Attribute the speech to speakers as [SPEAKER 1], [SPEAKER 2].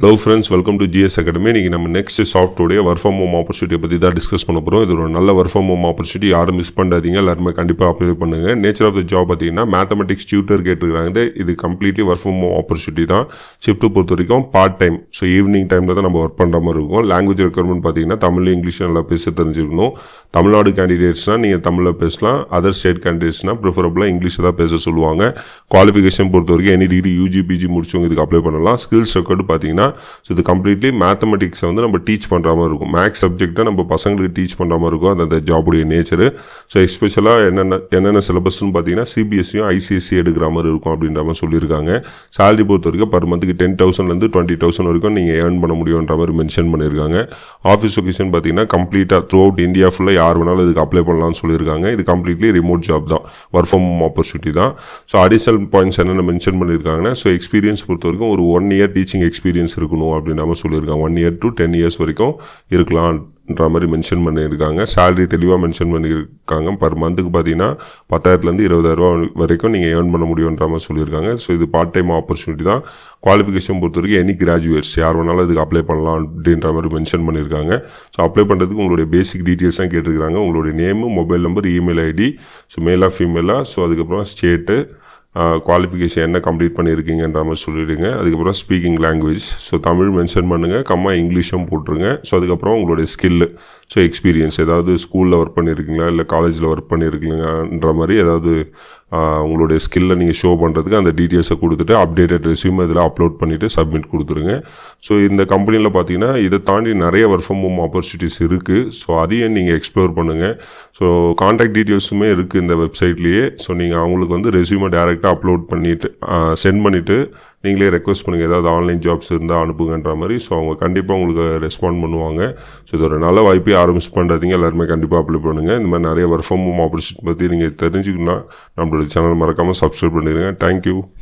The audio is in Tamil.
[SPEAKER 1] Hello friends welcome to GS academy நீங்கள் நம்ம நெக்ஸ்ட் சாஃப்ட்வேர்டைய ஒர்க் ஃப்ரம் ஹோம் ஆப்பர்ச்சுனிட்டியை பற்றி தான் டிஸ்கஸ் பண்ண போகிறோம் இது ஒரு நல்ல ஒர்க் ஃப்ரம் ஹோம் ஆப்பர்ச்சுனிட்டி யாரும் மிஸ் பண்ணாதீங்க எல்லாருமே கண்டிப்பாக அப்ளை பண்ணுங்கள் நேச்சர் ஆஃப் த ஜாப் பார்த்தீங்கன்னா மேத்தமெட்டிக்ஸ் டியூட்டர் கேட்டுருக்காங்க. இது completely work from home opportunity தான். ஷிஃப்ட்டு பொறுத்த வரைக்கும் பார்ட் டைம் ஸோ ஈவினிங் டைமில் தான் நம்ம ஒர்க் பண்ணுற மாதிரி இருக்கும். லாங்குவேஜ் ரெக்குவயர்மெண்ட் பார்த்தீங்கன்னா தமிழ் இங்கிலீஷ் நல்லா பேச தெரிஞ்சுக்கணும் தமிழ்நாடு கேண்டிடேட்ஸ்னால் நீங்கள் தமிழில் பேசலாம். அதர் ஸ்டேட் கேண்டிடேட்ஸ்னால் ப்ரிஃபரபுளாக இங்கிலீஷில் தான் பேச சொல்லுவாங்க. குவாலிஃபிகேஷன் பொறுத்த வரைக்கும் எனி டிகிரி யூஜி பிஜி முடிச்சவங்க இதுக்கு அப்ளை பண்ணலாம். ஸ்கில்ஸ் ரெக்கார்டு பார்த்தீங்கன்னா ஸோ இது கம்ப்ளீட்லி மேத்தமெட்டிக்ஸை வந்து நம்ம டீச் பண்ணுற மாதிரி இருக்கும். மேக்ஸ் சப்ஜெக்டை நம்ம பசங்களுக்கு டீச் பண்ணுற மாதிரி இருக்கும். அது அந்த ஜாபுடைய நேச்சரு ஸோ எஸ்பெஷலாக என்னென்ன என்னென்ன சிலபஸ்னு பார்த்தீங்கன்னா சிபிஎஸ்சியும் ஐசிஎஸ்சி எடுக்கிற மாதிரி இருக்கும் அப்படின்ற மாதிரி சொல்லியிருக்காங்க. சேலரி பொறுத்த வரைக்கும் பர் மந்த்துக்கு டென் தௌசண்ட்லேருந்து டுவெண்ட்டி தௌசண்ட் வரைக்கும் நீங்கள் ஏர்ன் பண்ண முடியுன்ற மாதிரி மென்ஷன் பண்ணியிருக்காங்க. ஆஃபீஸ் லொகேஷன் பார்த்தீங்கன்னா கம்ப்ளீட்டாக த்ரூ அவுட் இந்தியா ஃபுல்லாக யார் வேணாலும் இதுக்கு அப்ளை பண்ணலாம்னு சொல்லியிருக்காங்க. இது கம்ப்ளீட்லி ரிமோட் ஜாப் தான். ஒர்க் ஃப்ரம் ஹோம் ஆப்பர்ச்சுனிட்டி தான். ஸோ அடிஷனல் பாயிண்ட்ஸ் என்னென்ன மென்ஷன் பண்ணியிருக்காங்கன்னா ஸோ எக்ஸ்பீரியன்ஸ் பொறுத்த வரைக்கும் ஒரு ஒன் இயர் டீச்சிங் எக்ஸ்பீரியன்ஸ் இருக்கணும் அப்படின்ற மாதிரி சொல்லியிருக்காங்க. One year to ten years வரைக்கும் இருக்கலாம்ன்ற மாதிரி மென்ஷன் பண்ணியிருக்காங்க. சேலரி தெளிவாக மென்ஷன் பண்ணியிருக்காங்க. பர் மந்த்துக்கு பார்த்தீங்கன்னா பத்தாயிரத்துலேருந்து இருபதாயிரரூவா வரைக்கும் நீங்கள் ஏர்ன் பண்ண முடியுன்ற மாதிரி சொல்லியிருக்காங்க. ஸோ இது பார்ட் டைம் ஆப்பர்ச்சுனிட்டி தான். குவாலிஃபிகேஷன் பொறுத்த வரைக்கும் எனி கிராஜுவேட்ஸ் யார் வேணாலும் இதுக்கு அப்ளை பண்ணலாம் அப்படின்ற மாதிரி மென்ஷன் பண்ணியிருக்காங்க. ஸோ அப்ளை பண்ணுறதுக்கு உங்களுடைய பேசிக் டீட்டெயில்ஸ் தான் கேட்டிருக்காங்க உங்களுடைய name mobile number email ID so மேலாக ஃபீமேலாக ஸோ அதுக்கப்புறம் ஸ்டேட்டு குவாலிஃபிகேஷன் என்ன கம்ப்ளீட் பண்ணியிருக்கீங்கன்ற மாதிரி சொல்லிவிடுங்க அதுக்கப்புறம் speaking language so Tamil mention பண்ணுங்கள் கம்மா இங்கிலீஷும் போட்டுருங்க. ஸோ அதுக்கப்புறம் உங்களுடைய ஸ்கில்லு ஸோ எக்ஸ்பீரியன்ஸ் ஏதாவது ஸ்கூலில் ஒர்க் பண்ணியிருக்கீங்களா இல்லை காலேஜில் ஒர்க் பண்ணியிருக்கீங்களான்ற மாதிரி ஏதாவது உங்களுடைய ஸ்கில்லை நீங்கள் ஷோ பண்ணுறதுக்கு அந்த டீட்டெயில்ஸை கொடுத்துட்டு அப்டேட்டட் ரெசியூம் இதில் அப்லோட் பண்ணிவிட்டு சப்மிட் கொடுத்துருங்க. ஸோ இந்த கம்பெனியில் பார்த்தீங்கன்னா இதை தாண்டி நிறைய ஒர்க் ஃப்ரம் ஹோம் ஆப்பர்ச்சுனிட்டிஸ் இருக்குது ஸோ அதையும் நீங்கள் எக்ஸ்ப்ளோர் பண்ணுங்கள் ஸோ காண்டாக்ட் டீட்டெயில்ஸுமே இருக்குது இந்த வெப்சைட்லேயே ஸோ நீங்கள் அவங்களுக்கு வந்து ரெஸ்யூமை டேரெக்டாக அப்லோட் பண்ணிவிட்டு சென்ட் பண்ணிவிட்டு நீங்களே ரெக்வஸ்ட் பண்ணுங்கள் ஏதாவது ஆன்லைன் ஜாப்ஸ் இருந்தால் அனுப்புங்கன்ற மாதிரி. ஸோ அவங்க கண்டிப்பாக உங்களுக்கு ரெஸ்பாண்ட் பண்ணுவாங்க. ஸோ இது ஒரு நல்ல வாய்ப்பே ஆரம்பிச்சு பண்ணுறதுங்க எல்லாருமே கண்டிப்பாக அப்ளை பண்ணுங்கள் இந்த மாதிரி நிறைய ஒர்க் ஃப்ரம் ஹோம் ஆப்பர்ச்சுனிட்டி பற்றி நீங்கள் தெரிஞ்சுக்கணும்னா நம்மளோட சேனல் மறக்காமல் சப்ஸ்கிரைப் பண்ணிடுங்க. தேங்க்யூ